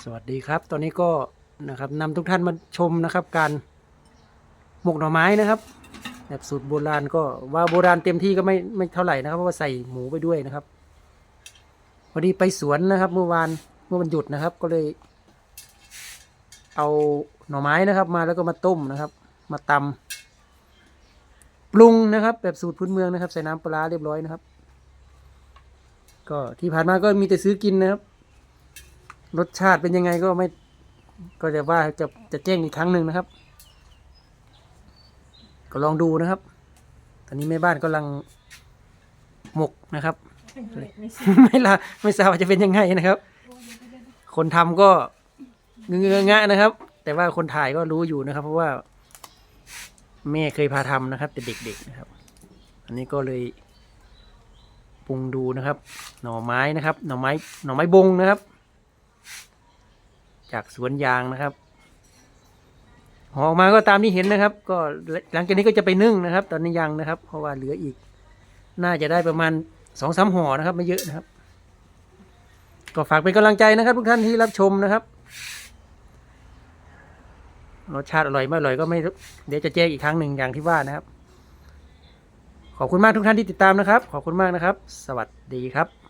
สวัสดีครับ ตอนนี้ก็นะครับนำทุกท่านมาชมนะครับ การหมกหน่อไม้นะครับ แบบสูตรโบราณก็ว่าโบราณเต็มที่ก็ไม่ไม่เท่าไหร่นะครับ เพราะว่าใส่หมูไปด้วยนะครับพอดีไปสวนนะครับ เมื่อวานเมื่อวันหยุดนะครับ ก็เลย เอาหน่อไม้นะครับ มาแล้วก็มาต้มนะครับ มาตำปรุงนะครับ แบบสูตรพื้นเมืองนะครับ ใส่น้ำปลาร้าเรียบร้อยนะครับ ก็ที่ผ่านมาก็มีแต่ซื้อกินนะครับ รสชาติเป็นยังไงก็ไม่ ก็จะว่าจะจะแจ้งอีกครั้งหนึ่งนะครับ ก็ลองดูนะครับ ตอนนี้แม่บ้านกำลังหมกนะครับ ไม่ละไม่ทราบว่าจะเป็นยังไงนะครับ คนทำก็เงื้องะนะครับ แต่ว่าคนถ่ายก็รู้อยู่นะครับ เพราะว่า แม่เคยพาทำนะครับ แต่เด็กๆนะครับ อันนี้ก็เลยปรุงดูนะครับ หน่อไม้นะครับ หน่อไม้ หน่อไม้บงนะครับ จากสวนยางนะครับห่อออกมาก็ตามที่เห็นนะครับ ก็หลังจากนี้ก็จะไปนึ่งนะครับ ตอนนี้ยังนะครับ เพราะว่าเหลืออีก น่าจะได้ประมาณสองสามห่อนะครับ ไม่เยอะนะครับ ก็ฝากเป็นกำลังใจนะครับ ทุกท่านที่รับชมนะครับรสชาติอร่อยไม่อร่อยก็ไม่เดี๋ยวจะแจ้งอีกครั้งหนึ่งอย่างที่ว่านะครับ ขอบคุณมากทุกท่านที่ติดตามนะครับ ขอบคุณมากนะครับ สวัสดีครับ